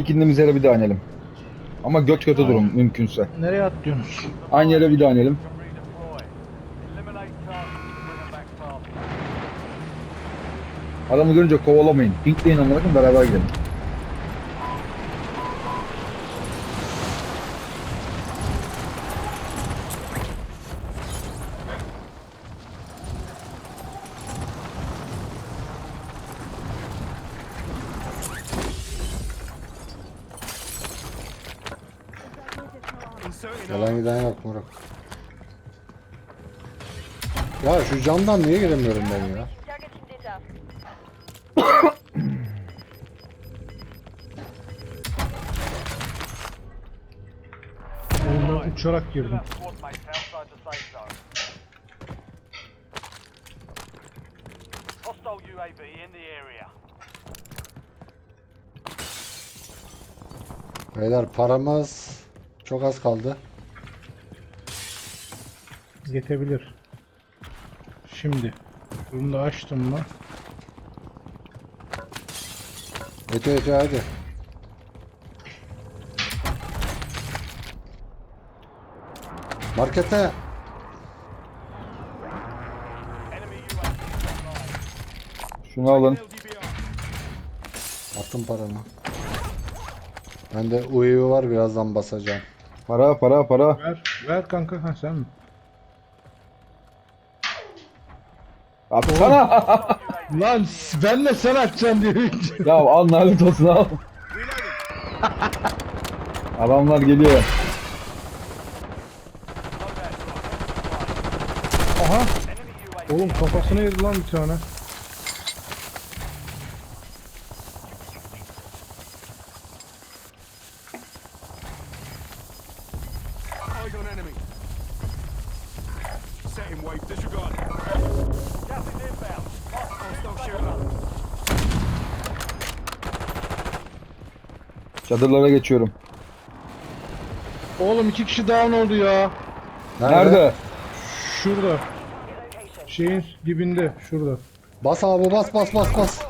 İlk indiğimiz yere bir daha inelim. Ama göt göte durun mümkünse. Nereye atlıyorsunuz? Aynı yere bir daha inelim. Adamı görünce kovalamayın. Pinkleyin onları beraber gidelim. Gelen giden yok Murat. Ya şu camdan niye giremiyorum ben ya? Oyundan uçarak girdim. Beyler paramız çok az kaldı. Yetebilir. Şimdi. Bunu da açtım mı? Öte öte hadi. Markete. Şunu alın. Attım paramı. Bende UAV var birazdan basacağım. Para para para. Ver. Ver kanka. Ha sen mi? Atsana. Lan ben de sen açacaksın diye. ya al lanet olsun al. Adamlar geliyor. Aha. Oğlum kafasına yedi lan bir tane. On enemy. Setting wave. Disregard. Gas is inbound. Hostile shooter. Çadırlara geçiyorum. Oğlum iki kişi down oldu ya. Nerede? Şurada. Şeyin dibinde. Şurada. Bas abi bas bas bas bas.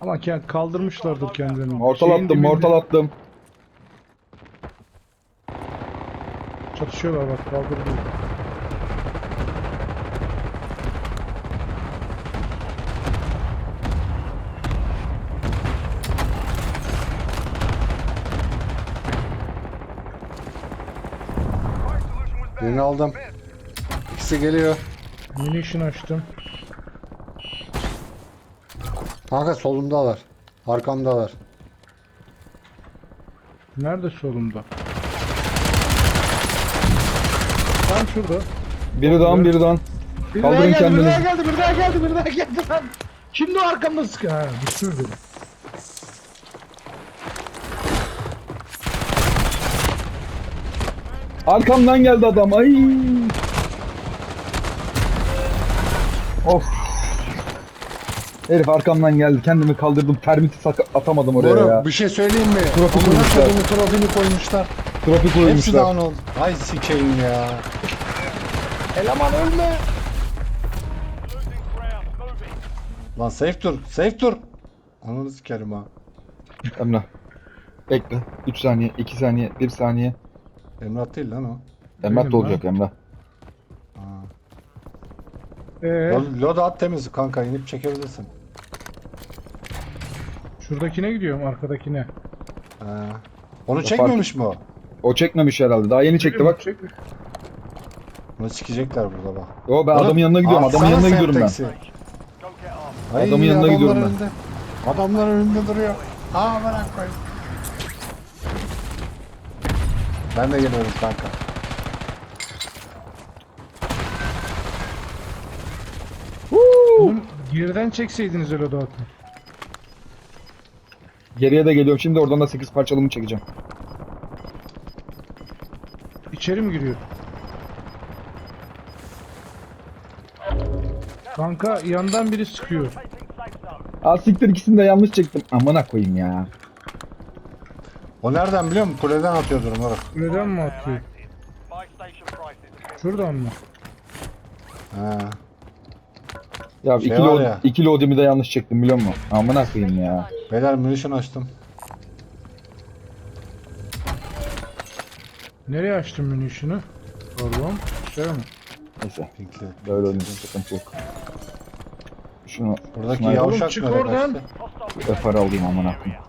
Ama kend kaldırmışlardır kendilerini. Mortal Şeyin attım, dibinde. mortal attım. Çatışıyorlar bak kaldırdı. Birini aldım. İkisi geliyor. Munition açtım. Kanka solumdalar. Arkamdalar. Nerede solumda? Tam şurada. Biri down, biri down. Bir Kaldırın daha geldi, kendinizi. Bir daha geldi, bir daha geldi, bir daha geldi lan. Şimdi o arkamda sıkı. Ha, düşürdü. Arkamdan geldi adam. Ay. Of. Herif arkamdan geldi. Kendimi kaldırdım. Termiti sak- atamadım oraya ya. bir şey söyleyeyim mi? Trafik Amına koymuşlar. trafini koymuşlar. Trafik Hepsi koymuşlar. down oldu. Ay sikeyim ya. Eleman ölme. Losing ground. Moving. Lan safe dur. Safe dur. Ananı sikerim ha. Emrah. Bekle. 3 saniye, 2 saniye, 1 saniye. Emrah değil lan o. Emrah da olacak Emrah. Ee, Lo- Loda at temiz kanka inip çekebilirsin. şuradakine gidiyorum, arkadakine. Ha. Onu çekmemiş mi o? O çekmemiş herhalde. Daha yeni çekti bak. Bunu sikecekler burada bak. Yo ben adamın yanına gidiyorum. Adamın Atsana yanına gidiyorum ben. Ay, Adamın yanına gidiyorum ben. önünde. Adamlar önünde duruyor. Aa bırak koy. Ben de geliyorum kanka. Oğlum geriden çekseydiniz öyle dağıtın. Geriye de geliyorum. Şimdi oradan da 8 parçalımı çekeceğim. İçeri mi giriyor? Kanka yandan biri sıkıyor. Aa siktir ikisini de yanlış çektim. Amına koyayım ya. O nereden biliyor musun? Kuleden atıyordur Murat. Neden mi atıyor? Şuradan mı? Ha. Ya Şey iki, var ya. iki loadimi de yanlış çektim biliyor musun? Amına koyayım ya. Beyler munition açtım. Nereye açtın munition'ı? Pardon. Şey mi? Neyse Pinkli. böyle oynayacağım sıkıntı yok. Şunu Buradaki Oğlum yavşak çık nereye oradan. kaçtı? Alayım amına koyayım.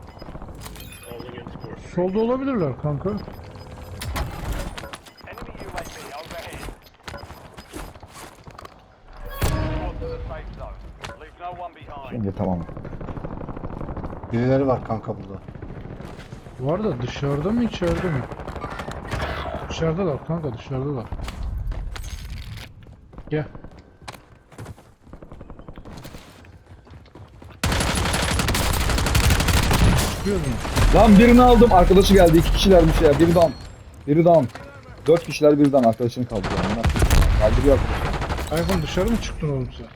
Solda olabilirler kanka. enemy UAV overhead. Squad to the safe zone. Leave no one behind. Şimdi tamam. Birileri var kanka burada. Var da dışarıda mı içeride mi? Dışarıdalar kanka dışarıdalar. Gel. Çıkıyoruz mu? Lan birini aldım. Arkadaşı geldi. iki kişilermiş ya. Biri down. Biri down. Dört kişiler birden arkadaşını kaldırıyor. Onlar. Kaldırıyor arkadaşını. Ayfon dışarı mı çıktın oğlum sen?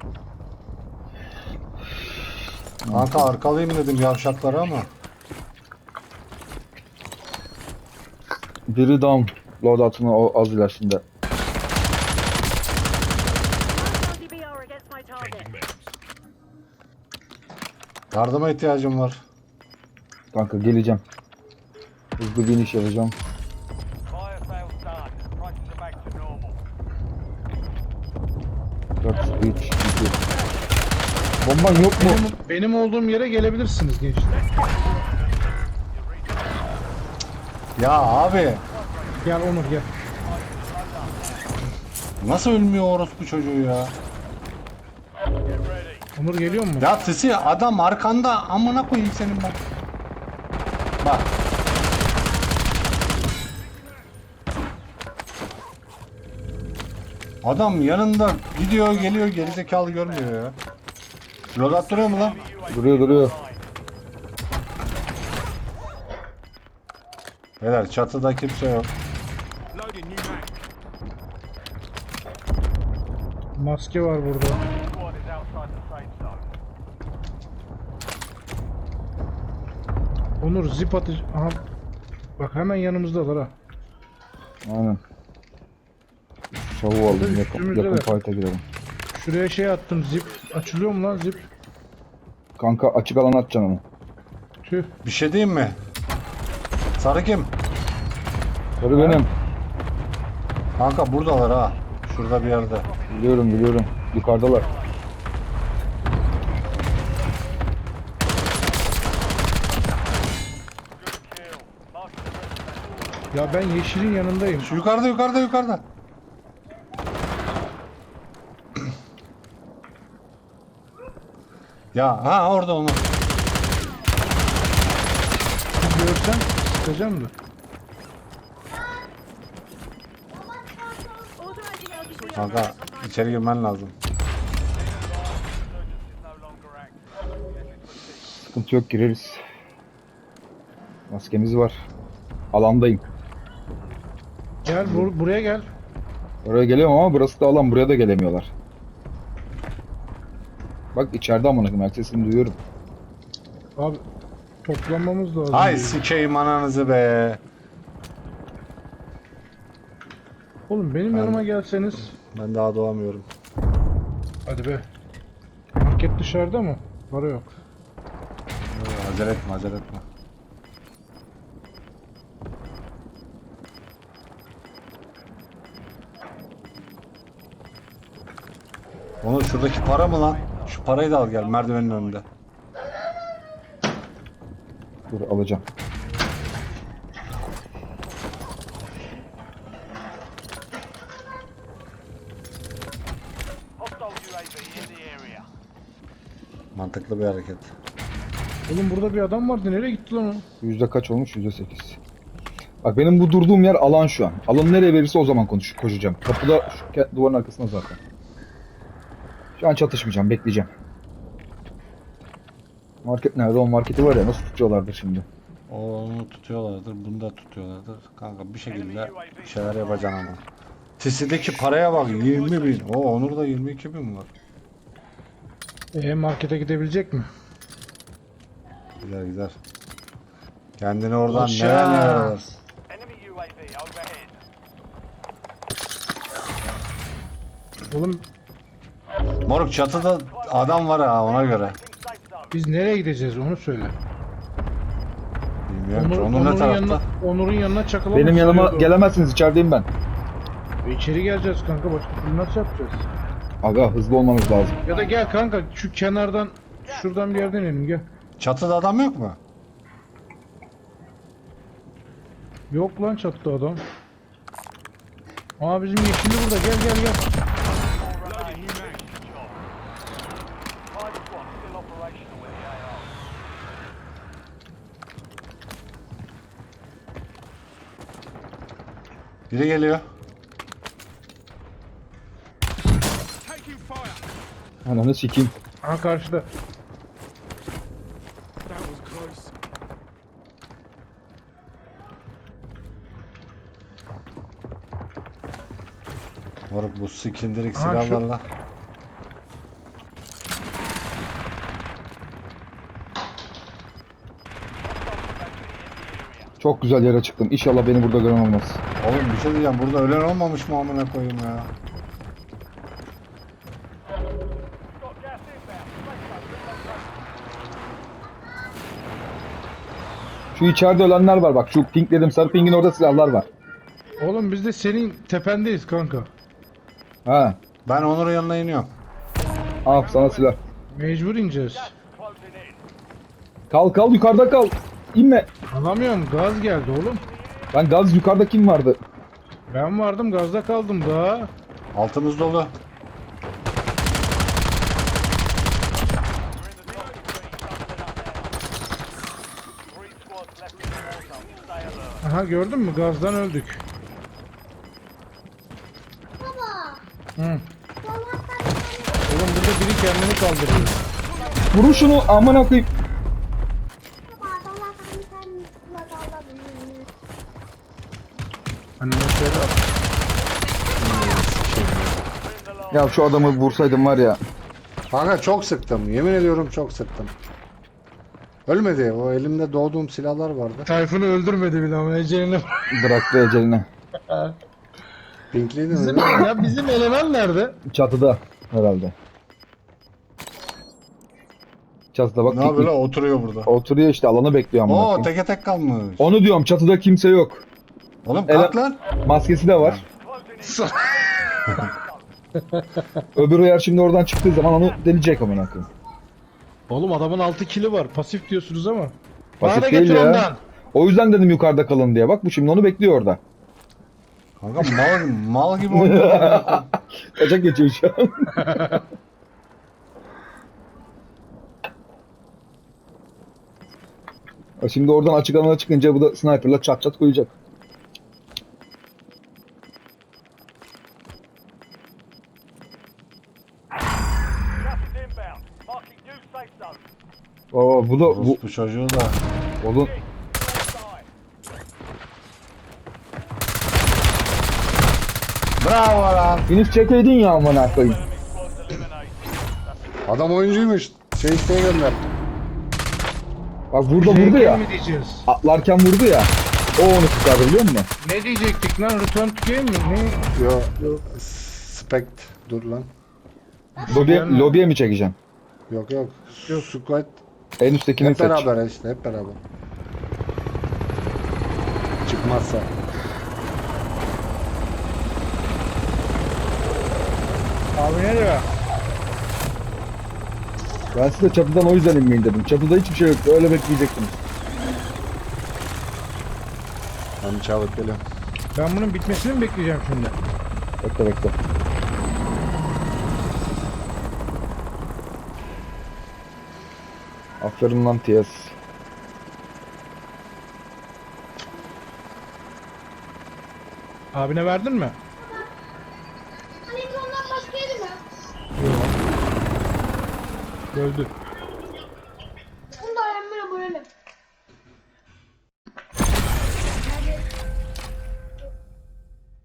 Kanka arkalayayım dedim yavşakları ama. Biri down. Loadout'un o az ilerisinde. LDBR against my target. Yardıma ihtiyacım var. Kanka geleceğim. Hızlı bir iniş yapacağım. Fire sales done. Prices are back to normal. 4, 3, 2. Bomban yok mu? Benim, benim olduğum yere gelebilirsiniz gençler. Ya abi Gel Onur gel. nasıl ölmüyor orospu çocuğu ya? Onur geliyor mu? Ya Tisi adam arkanda amına koyayım senin bak. Bak. Adam yanında gidiyor geliyor gerizekalı görmüyor ya. Lodat duruyor mu lan? Duruyor duruyor. Beyler çatıda kimse yok. Maske var burada. Onur zip atıcı... Aha. Bak hemen yanımızdalar ha. Aynen. Şavu aldım. Yakın, yakın fight'a girelim. Şuraya şey attım zip. Açılıyor mu lan zip? Kanka açık alan atacaksın onu. Tüh. Bir şey diyeyim mi? Sarı kim? Sarı benim. Kanka buradalar ha. Şurada bir yerde. Biliyorum biliyorum. Yukarıdalar. Ya ben yeşilin yanındayım. Şu yukarıda yukarıda yukarıda. ya ha orada onu. Bir Görsem sıkacağım da. Kanka içeri girmen lazım. Sıkıntı yok gireriz. Maskemiz var. Alandayım. Gel bur- buraya gel. Oraya geliyorum ama burası da alan. Buraya da gelemiyorlar. Bak içeride amına koyayım. Ayak sesini duyuyorum. Abi toplanmamız lazım. Hay sikeyim ananızı be. Oğlum benim yanıma gelseniz. Ben daha doğamıyorum. Hadi be. Market dışarıda mı? Para yok. Acele etme acele etme. Onu şuradaki para mı lan? Şu parayı da al gel merdivenin önünde. Dur alacağım. Hostile UAV in the area. Mantıklı bir hareket. Oğlum burada bir adam vardı. Nereye gitti lan o? Yüzde kaç olmuş? Yüzde sekiz. Bak benim bu durduğum yer alan şu an. Alan nereye verirse o zaman konuş koşacağım. Kapıda şu duvarın arkasında zaten. Şu an çatışmayacağım. Bekleyeceğim. Market nerede? O marketi var ya nasıl tutuyorlardır şimdi. Onu tutuyorlardır, bunu da tutuyorlardır. Kanka bir şekilde bir şeyler yapacaksın ama. Tisi'deki paraya bak 20 bin. O Onur'da 22 bin var. E markete gidebilecek mi? Gider gider. Kendini oradan Aşağı. neler neler ararsın. Enemy UAV overhead. Oğlum Moruk çatıda adam var ha ona göre. Safe zone. Biz nereye gideceğiz onu söyle. Bilmiyorum ki Onur, onun ne Onur'un tarafta. yanına, Onur'un yanına çakılalım. Benim yanıma söylüyordu. gelemezsiniz içerideyim ben. E, İçeri geleceğiz kanka başka türlü nasıl yapacağız? Aga hızlı olmamız lazım. Ya da gel kanka şu kenardan şuradan bir yerden inelim gel. Çatıda adam yok mu? Yok lan çatıda adam. Aa bizim yeşilli burada gel gel gel. Loading new Ananı sikeyim. Aha karşıda. Moruk bu sikindirik Aha, şu- silahlarla. Çok güzel yere çıktım. İnşallah beni burada gören olmaz. Oğlum bir şey diyeceğim burada ölen olmamış mı amına koyayım ya. Got gas inbound. Safe zone. Şu içeride ölenler var bak. Şu pink dedim sarı pingin orada silahlar var. Oğlum biz de senin tependeyiz kanka. Ha. Ben Onur'un yanına iniyorum. Al sana silah. Mecbur ineceğiz. Kal kal yukarıda kal. İnme. Alamıyorum gaz geldi oğlum. Ben gaz yukarıda kim vardı? Ben vardım gazda kaldım daha. Altımız dolu. Aha gördün mü gazdan öldük. Hı. Oğlum burada biri kendini kaldırıyor. Vurun şunu amına koyayım. Hani Ya şu adamı vursaydım var ya. Kanka çok sıktım. Yemin ediyorum çok sıktım. Ölmedi. O elimde doğduğum silahlar vardı. Tayfun'u öldürmedi bile ama eceline. Bıraktı eceline. Pinkliydi Bizim, mi? ya bizim eleman nerede? Çatıda herhalde. Çatıda bak. Ne yapıyor piknik. lan? Oturuyor burada. Oturuyor işte alanı bekliyor amına Oo koyayım. teke tek kalmış. Onu diyorum çatıda kimse yok. Oğlum Ele- kalk lan. Maskesi de var. Öbür yer şimdi oradan çıktığı zaman onu delecek amına koyayım. Oğlum adamın 6 kili var. Pasif diyorsunuz ama. Pasif Bana da değil getir ya. ondan. O yüzden dedim yukarıda kalın diye. Bak bu şimdi onu bekliyor orada. Kanka mal, mal gibi oynuyor. Kaçak geçiyor şu an. Ha, Şimdi oradan açık alana çıkınca bu da sniperla çat çat koyacak. Oo, bu da bu Rus bu çocuğu da. oğlum. Bravo lan. finish çekeydin ya amına koyayım. Adam oyuncuymuş. Şey isteğe gönder. Bak burada vurdu ya. mi diyeceğiz? Atlarken vurdu ya. O onu tutardı biliyor musun? Ne diyecektik lan? Return to game mi? Ne? Yo. Spect. Dur lan. Lobiye, Gelme. lobiye mi çekeceğim? Yok yok. Squad. En üsttekini Hep seç. beraber işte hep beraber. Çıkmazsa. Abi nereye? Ben size çatıdan o yüzden inmeyin dedim. Çatıda hiçbir şey yoktu. Öyle bekleyecektiniz. Ben çabuk geliyorum. Ben bunun bitmesini mi bekleyeceğim şimdi? Bekle bekle. Aferin lan Tiyas. Abine verdin mi? Hani ondan başka yeri mi? Öldü.